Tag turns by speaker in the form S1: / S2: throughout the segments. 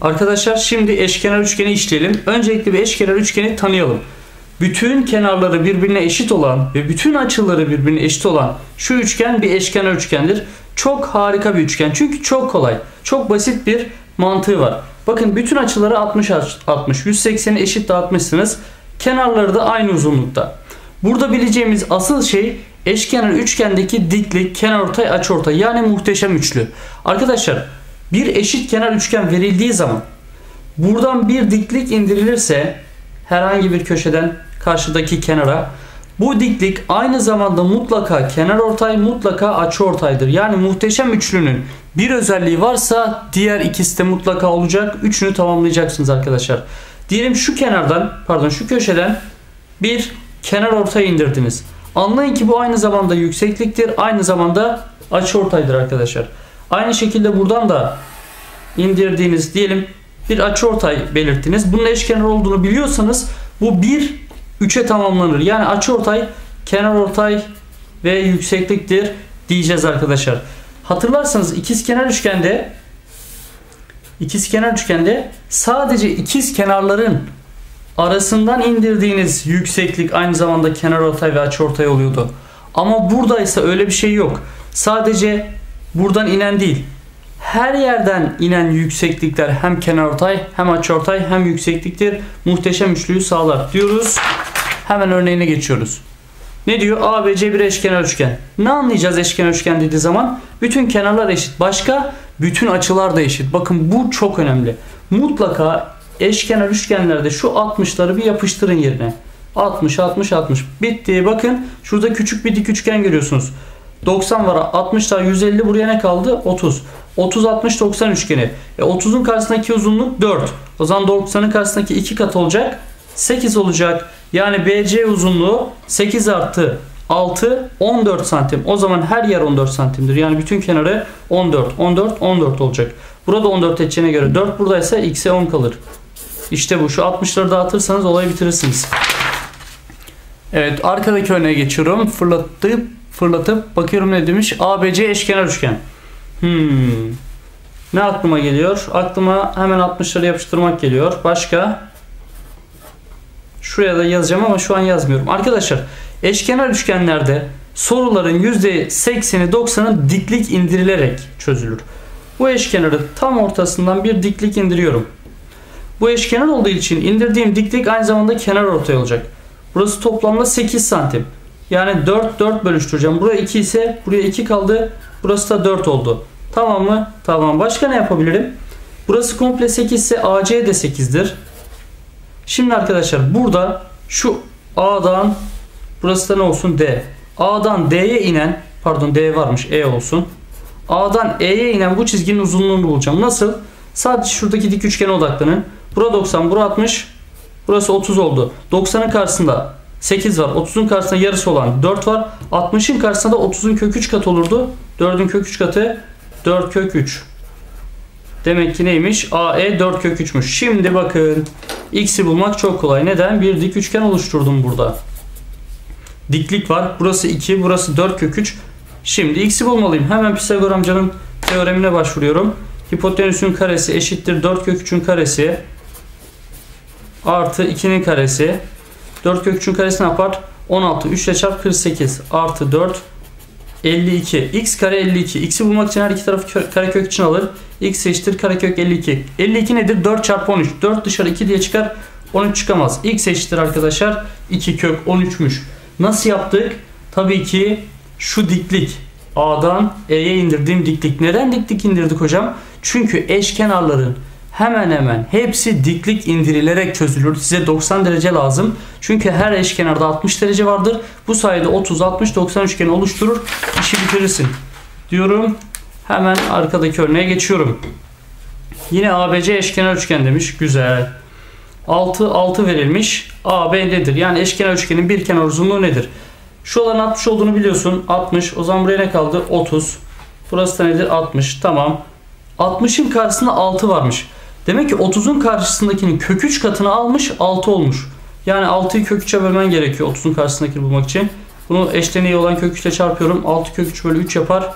S1: Arkadaşlar şimdi eşkenar üçgeni işleyelim. Öncelikle bir eşkenar üçgeni tanıyalım. Bütün kenarları birbirine eşit olan ve bütün açıları birbirine eşit olan şu üçgen bir eşkenar üçgendir. Çok harika bir üçgen. Çünkü çok kolay. Çok basit bir mantığı var. Bakın bütün açıları 60 60. 180'i eşit dağıtmışsınız. Kenarları da aynı uzunlukta. Burada bileceğimiz asıl şey eşkenar üçgendeki diklik, kenarortay, açıortay yani muhteşem üçlü. Arkadaşlar bir eşit kenar üçgen verildiği zaman buradan bir diklik indirilirse herhangi bir köşeden karşıdaki kenara bu diklik aynı zamanda mutlaka kenar ortay mutlaka açı ortaydır. Yani muhteşem üçlünün bir özelliği varsa diğer ikisi de mutlaka olacak. Üçünü tamamlayacaksınız arkadaşlar. Diyelim şu kenardan pardon şu köşeden bir kenar ortaya indirdiniz. Anlayın ki bu aynı zamanda yüksekliktir. Aynı zamanda açı ortaydır arkadaşlar. Aynı şekilde buradan da indirdiğiniz diyelim bir açı ortay belirttiniz. Bunun eşkenar olduğunu biliyorsanız bu bir 3'e tamamlanır. Yani açı ortay, kenar ortay ve yüksekliktir diyeceğiz arkadaşlar. Hatırlarsanız ikizkenar üçgende ikizkenar üçgende sadece ikiz kenarların arasından indirdiğiniz yükseklik aynı zamanda kenar ortay ve açı ortay oluyordu. Ama burada ise öyle bir şey yok. Sadece buradan inen değil. Her yerden inen yükseklikler hem kenarortay hem açıortay hem yüksekliktir. Muhteşem üçlüyü sağlar diyoruz. Hemen örneğine geçiyoruz. Ne diyor? ABC bir eşkenar üçgen. Ne anlayacağız eşkenar üçgen dediği zaman? Bütün kenarlar eşit. Başka? Bütün açılar da eşit. Bakın bu çok önemli. Mutlaka eşkenar üçgenlerde şu 60'ları bir yapıştırın yerine. 60, 60, 60. Bitti. Bakın şurada küçük bir dik üçgen görüyorsunuz. 90 var. 60 daha 150 buraya ne kaldı? 30. 30, 60, 90 üçgeni. E 30'un karşısındaki uzunluk 4. O zaman 90'ın karşısındaki 2 kat olacak. 8 olacak. Yani BC uzunluğu 8 artı 6 14 santim. O zaman her yer 14 santimdir. Yani bütün kenarı 14, 14, 14 olacak. Burada 14 edeceğine göre 4 buradaysa x'e 10 kalır. İşte bu. Şu 60'ları dağıtırsanız olayı bitirirsiniz. Evet arkadaki örneğe geçiyorum. Fırlatıp fırlatıp bakıyorum ne demiş. ABC eşkenar üçgen. Hmm. Ne aklıma geliyor? Aklıma hemen 60'ları yapıştırmak geliyor. Başka? Şuraya da yazacağım ama şu an yazmıyorum. Arkadaşlar eşkenar üçgenlerde soruların %80'i 90'ı diklik indirilerek çözülür. Bu eşkenarı tam ortasından bir diklik indiriyorum. Bu eşkenar olduğu için indirdiğim diklik aynı zamanda kenar ortay olacak. Burası toplamda 8 santim. Yani 4 4 bölüştüreceğim. Buraya 2 ise buraya 2 kaldı. Burası da 4 oldu. Tamam mı? Tamam. Başka ne yapabilirim? Burası komple 8 ise AC de 8'dir. Şimdi arkadaşlar burada şu A'dan burası da ne olsun? D. A'dan D'ye inen pardon D varmış E olsun. A'dan E'ye inen bu çizginin uzunluğunu bulacağım. Nasıl? Sadece şuradaki dik üçgene odaklanın. Bura 90, bura 60. Burası 30 oldu. 90'ın karşısında 8 var. 30'un karşısında yarısı olan 4 var. 60'ın karşısında da 30'un kök 3 katı olurdu. 4'ün kök 3 katı 4 kök 3. Demek ki neymiş? AE 4 kök 3'müş. Şimdi bakın. X'i bulmak çok kolay. Neden? Bir dik üçgen oluşturdum burada. Diklik var. Burası 2. Burası 4 kök 3. Şimdi X'i bulmalıyım. Hemen Pisagor amcanın teoremine başvuruyorum. Hipotenüsün karesi eşittir 4 kök 3'ün karesi artı 2'nin karesi 4 kök 3'ün karesi ne yapar? 16 3 ile çarp 48 artı 4 52 x kare 52 x'i bulmak için her iki tarafı karekök için alır. X eşittir karekök 52 52 nedir? 4 çarpı 13 4 dışarı 2 diye çıkar 13 çıkamaz. X eşittir arkadaşlar 2 kök 13'müş nasıl yaptık? Tabii ki şu diklik. A'dan E'ye indirdiğim diklik. Neden diklik indirdik hocam? Çünkü eşkenarların hemen hemen hepsi diklik indirilerek çözülür. Size 90 derece lazım. Çünkü her eşkenarda 60 derece vardır. Bu sayede 30, 60, 90 üçgeni oluşturur. İşi bitirirsin. Diyorum. Hemen arkadaki örneğe geçiyorum. Yine ABC eşkenar üçgen demiş. Güzel. 6, 6 verilmiş. AB nedir? Yani eşkenar üçgenin bir kenar uzunluğu nedir? Şu olan 60 olduğunu biliyorsun. 60. O zaman buraya ne kaldı? 30. Burası da nedir? 60. Tamam. 60'ın karşısında 6 varmış. Demek ki 30'un karşısındakinin kök 3 katını almış 6 olmuş. Yani 6'yı kök 3'e bölmen gerekiyor 30'un karşısındakini bulmak için. Bunu eşleniği olan kök 3 ile çarpıyorum. 6 kök 3 bölü 3 yapar.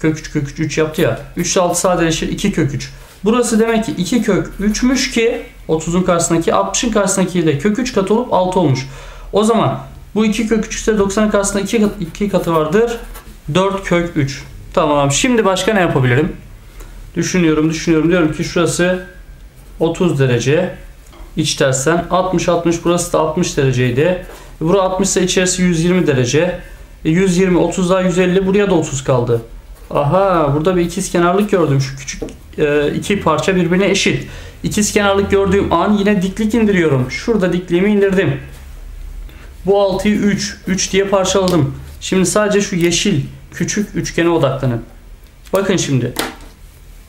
S1: Kök 3 kök 3 3 yaptı ya. 3 ile 6 sadeleşir 2 kök 3. Burası demek ki 2 kök 3'müş ki 30'un karşısındaki 60'ın karşısındaki de kök 3 katı olup 6 olmuş. O zaman bu 2 kök 3 ise 90'ın karşısında 2, 2 katı vardır. 4 kök 3. Tamam. Şimdi başka ne yapabilirim? Düşünüyorum, düşünüyorum. Diyorum ki şurası 30 derece. İç tersten 60 60 burası da 60 dereceydi. Burası 60 ise içerisi 120 derece. 120 30 daha 150 buraya da 30 kaldı. Aha burada bir ikiz kenarlık gördüm. Şu küçük e, iki parça birbirine eşit. İkiz kenarlık gördüğüm an yine diklik indiriyorum. Şurada dikliğimi indirdim. Bu 6'yı 3, 3 diye parçaladım. Şimdi sadece şu yeşil küçük üçgene odaklanın. Bakın şimdi.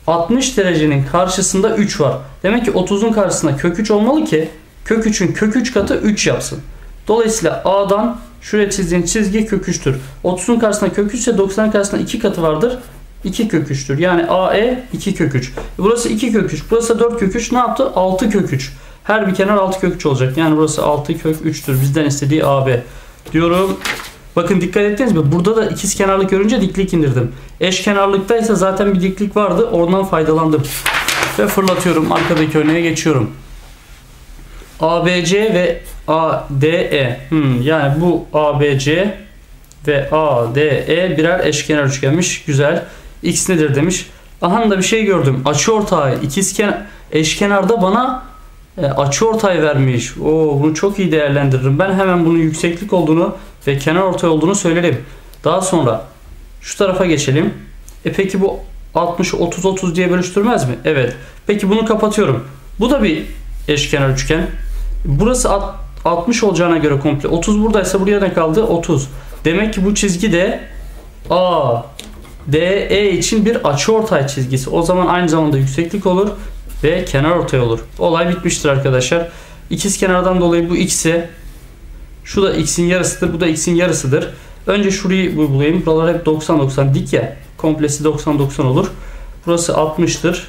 S1: 60 derecenin karşısında 3 var. Demek ki 30'un karşısında kök 3 olmalı ki kök 3'ün kök 3 katı 3 yapsın. Dolayısıyla A'dan şuraya çizdiğim çizgi kök 3'tür. 30'un karşısında kök 3 ise 90'ın karşısında 2 katı vardır. 2 kök 3'tür. Yani AE 2 kök 3. Burası 2 kök 3. Burası 4 kök 3. Ne yaptı? 6 kök 3. Her bir kenar 6 kök 3 olacak. Yani burası 6 kök 3'tür. Bizden istediği AB. Diyorum. Bakın dikkat ettiniz mi? Burada da ikiz kenarlık görünce diklik indirdim. Eş kenarlıkta ise zaten bir diklik vardı. Oradan faydalandım. Ve fırlatıyorum. Arkadaki örneğe geçiyorum. ABC ve ADE. Hmm, yani bu ABC ve ADE birer eşkenar üçgenmiş. Güzel. X nedir demiş. Aha da bir şey gördüm. Açı ortağı ikizkenar eşkenarda bana e, açı ortay vermiş. Oo, bunu çok iyi değerlendiririm. Ben hemen bunun yükseklik olduğunu ve kenar ortay olduğunu söylerim. Daha sonra şu tarafa geçelim. E peki bu 60 30 30 diye bölüştürmez mi? Evet. Peki bunu kapatıyorum. Bu da bir eşkenar üçgen. Burası 60 olacağına göre komple 30 buradaysa buraya ne kaldı? 30. Demek ki bu çizgi de A DE için bir açıortay çizgisi. O zaman aynı zamanda yükseklik olur ve kenar ortay olur. Olay bitmiştir arkadaşlar. İkiz kenardan dolayı bu x'e şu da x'in yarısıdır. Bu da x'in yarısıdır. Önce şurayı uygulayayım. Buralar hep 90-90 dik ya. Komplesi 90-90 olur. Burası 60'tır.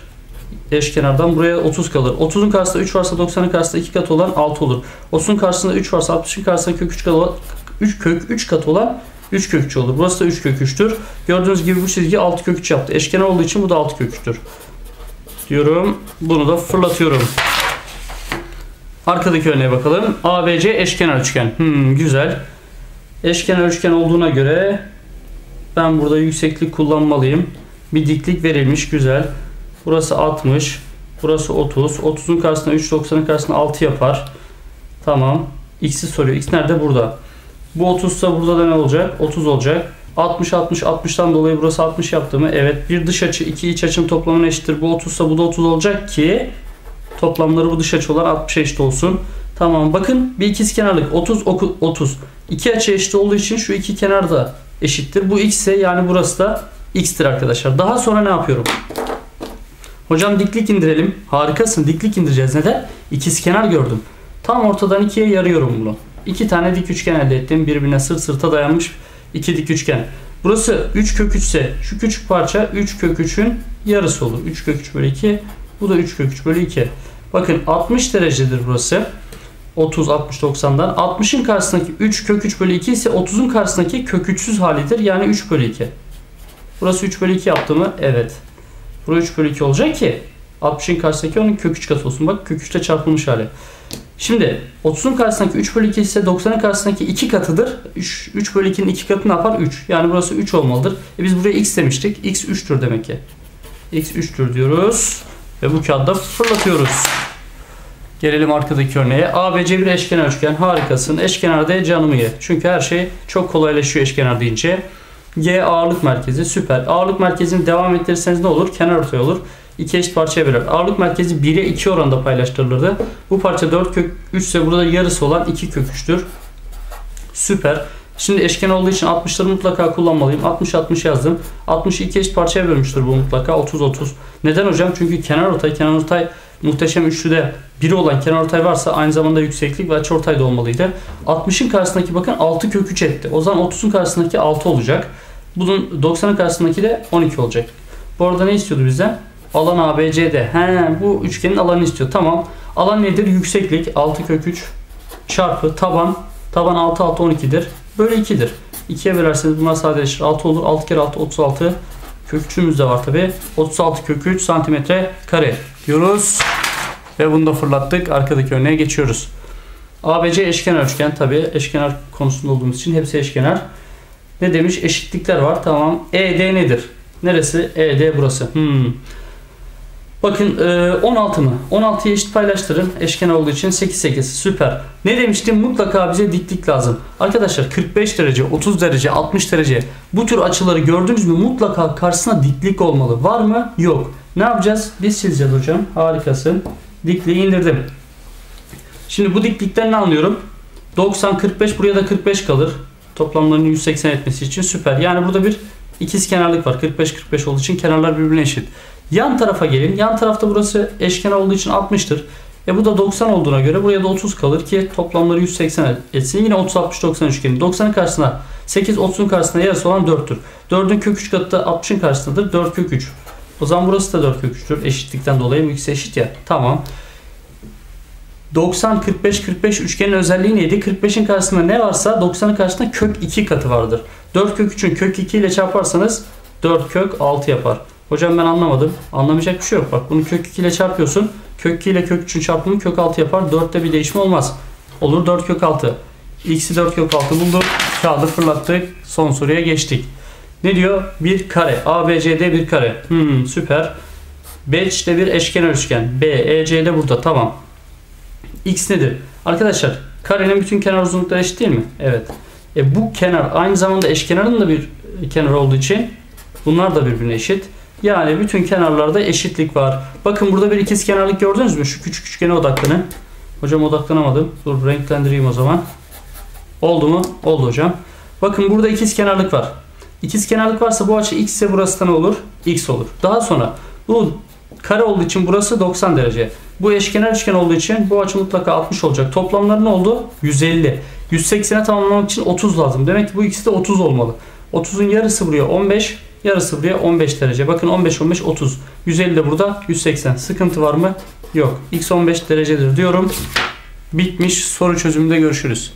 S1: Eşkenardan buraya 30 kalır. 30'un karşısında 3 varsa 90'ın karşısında 2 katı olan 6 olur. 30'un karşısında 3 varsa 60'ın karşısında kök 3 katı olan 3 kök 3 katı olan 3 kök 3 olur. Burası da 3 kök 3'tür. Gördüğünüz gibi bu çizgi 6 kök 3 yaptı. Eşkenar olduğu için bu da 6 kök 3'tür. Diyorum. Bunu da fırlatıyorum. Arkadaki örneğe bakalım. ABC eşkenar üçgen. Hmm, güzel. Eşkenar üçgen olduğuna göre ben burada yükseklik kullanmalıyım. Bir diklik verilmiş. Güzel. Burası 60. Burası 30. 30'un karşısında 3, 90'ın karşısında 6 yapar. Tamam. X'i soruyor. X nerede? Burada. Bu 30 ise burada da ne olacak? 30 olacak. 60 60 60'tan dolayı burası 60 yaptı mı? Evet. Bir dış açı iki iç açının toplamına eşittir. Bu 30 ise bu da 30 olacak ki toplamları bu dış açı olan 60 eşit olsun. Tamam bakın bir ikiz kenarlık 30 30. İki açı eşit olduğu için şu iki kenar da eşittir. Bu x ise yani burası da x'tir arkadaşlar. Daha sonra ne yapıyorum? Hocam diklik indirelim. Harikasın. Diklik indireceğiz. Neden? İkiz kenar gördüm. Tam ortadan ikiye yarıyorum bunu. İki tane dik üçgen elde ettim. Birbirine sırt sırta dayanmış iki dik üçgen. Burası 3 kök 3 ise şu küçük parça 3 kök 3'ün yarısı olur. 3 kök 3 bölü 2. Bu da 3 kök 3 bölü 2. Bakın 60 derecedir burası. 30, 60, 90'dan. 60'ın karşısındaki 3 kök 3 bölü 2 ise 30'un karşısındaki kök 3'süz halidir. Yani 3 bölü 2. Burası 3 bölü 2 yaptı mı? Evet. Burası 3 bölü 2 olacak ki 60'ın karşısındaki onun kök 3 katı olsun. Bak kök 3'te çarpılmış hali. Şimdi 30'un karşısındaki 3 bölü 2 ise 90'ın karşısındaki 2 katıdır. 3, 3 bölü 2'nin 2 katı ne yapar? 3. Yani burası 3 olmalıdır. E biz buraya x demiştik. x 3'tür demek ki. x 3'tür diyoruz. Ve bu kağıda fırlatıyoruz. Gelelim arkadaki örneğe. ABC bir eşkenar üçgen. Harikasın. Eşkenar de canımı ye. Çünkü her şey çok kolaylaşıyor eşkenar deyince. G ağırlık merkezi. Süper. Ağırlık merkezini devam ettirirseniz ne olur? Kenar ortay olur iki eşit parçaya böler. Ağırlık merkezi 1'e 2 oranda paylaştırılırdı. Bu parça 4 kök 3 ise burada yarısı olan 2 kök 3'tür. Süper. Şimdi eşken olduğu için 60'ları mutlaka kullanmalıyım. 60-60 yazdım. 60'ı iki eşit parçaya bölmüştür bu mutlaka. 30-30. Neden hocam? Çünkü kenar ortay, kenar ortay muhteşem üçlüde biri olan kenar ortay varsa aynı zamanda yükseklik ve açı ortay da olmalıydı. 60'ın karşısındaki bakın 6 kök 3 etti. O zaman 30'un karşısındaki 6 olacak. Bunun 90'ın karşısındaki de 12 olacak. Bu arada ne istiyordu bizden? Alan ABCD. He, bu üçgenin alanını istiyor. Tamam. Alan nedir? Yükseklik 6 kök 3 çarpı taban. Taban 6 6 12'dir. Böyle 2'dir. 2'ye bölerseniz bunlar sadeleşir. 6 olur. 6 kere 6 36 Kök 3'ümüz de var tabi. 36 kök 3 santimetre kare diyoruz. Ve bunu da fırlattık. Arkadaki örneğe geçiyoruz. ABC eşkenar üçgen tabi eşkenar konusunda olduğumuz için hepsi eşkenar. Ne demiş? Eşitlikler var. Tamam. ED nedir? Neresi? ED burası. Hmm. Bakın 16 mı? 16'yı eşit paylaştırın. Eşkenar olduğu için 8 8. Süper. Ne demiştim? Mutlaka bize diklik lazım. Arkadaşlar 45 derece, 30 derece, 60 derece bu tür açıları gördünüz mü? Mutlaka karşısına diklik olmalı. Var mı? Yok. Ne yapacağız? Biz sileceğiz hocam. Harikasın. Dikliği indirdim. Şimdi bu diklikten ne anlıyorum? 90 45 buraya da 45 kalır. Toplamlarının 180 etmesi için süper. Yani burada bir ikiz kenarlık var. 45 45 olduğu için kenarlar birbirine eşit. Yan tarafa gelin. Yan tarafta burası eşkenar olduğu için 60'tır. E bu da 90 olduğuna göre buraya da 30 kalır ki toplamları 180 etsin. Yine 30 60 90 üçgeni. 90'ın karşısına 8 30'un karşısına yarısı olan 4'tür. 4'ün kök 3 katı da 60'ın karşısındadır. 4 kök 3. O zaman burası da 4 kök 3'tür. Eşitlikten dolayı ikisi eşit ya. Tamam. 90 45 45 üçgenin özelliği neydi? 45'in karşısında ne varsa 90'ın karşısında kök 2 katı vardır. 4 kök 3'ün kök 2 ile çarparsanız 4 kök 6 yapar. Hocam ben anlamadım. Anlamayacak bir şey yok. Bak bunu kök 2 ile çarpıyorsun. Kök 2 ile kök 3'ün çarpımı kök 6 yapar. 4'te bir değişme olmaz. Olur 4 kök 6. X'i 4 kök 6 bulduk. Kağıdı fırlattık. Son soruya geçtik. Ne diyor? Bir kare. ABCD bir kare. Hmm, süper. BC'de bir eşkenar üçgen. BEC'de burada. Tamam. X nedir? Arkadaşlar karenin bütün kenar uzunlukları eşit değil mi? Evet. E, bu kenar aynı zamanda eşkenarın da bir kenar olduğu için bunlar da birbirine eşit. Yani bütün kenarlarda eşitlik var. Bakın burada bir ikiz kenarlık gördünüz mü? Şu küçük üçgene odaklanın. Hocam odaklanamadım. Dur renklendireyim o zaman. Oldu mu? Oldu hocam. Bakın burada ikiz kenarlık var. İkiz kenarlık varsa bu açı x ise burası da ne olur? x olur. Daha sonra bu kare olduğu için burası 90 derece. Bu eşkenar üçgen olduğu için bu açı mutlaka 60 olacak. Toplamları ne oldu? 150. 180'e tamamlamak için 30 lazım. Demek ki bu ikisi de 30 olmalı. 30'un yarısı buraya 15. Yarısı buraya 15 derece. Bakın 15 15 30. 150 de burada 180. Sıkıntı var mı? Yok. X 15 derecedir diyorum. Bitmiş. Soru çözümünde görüşürüz.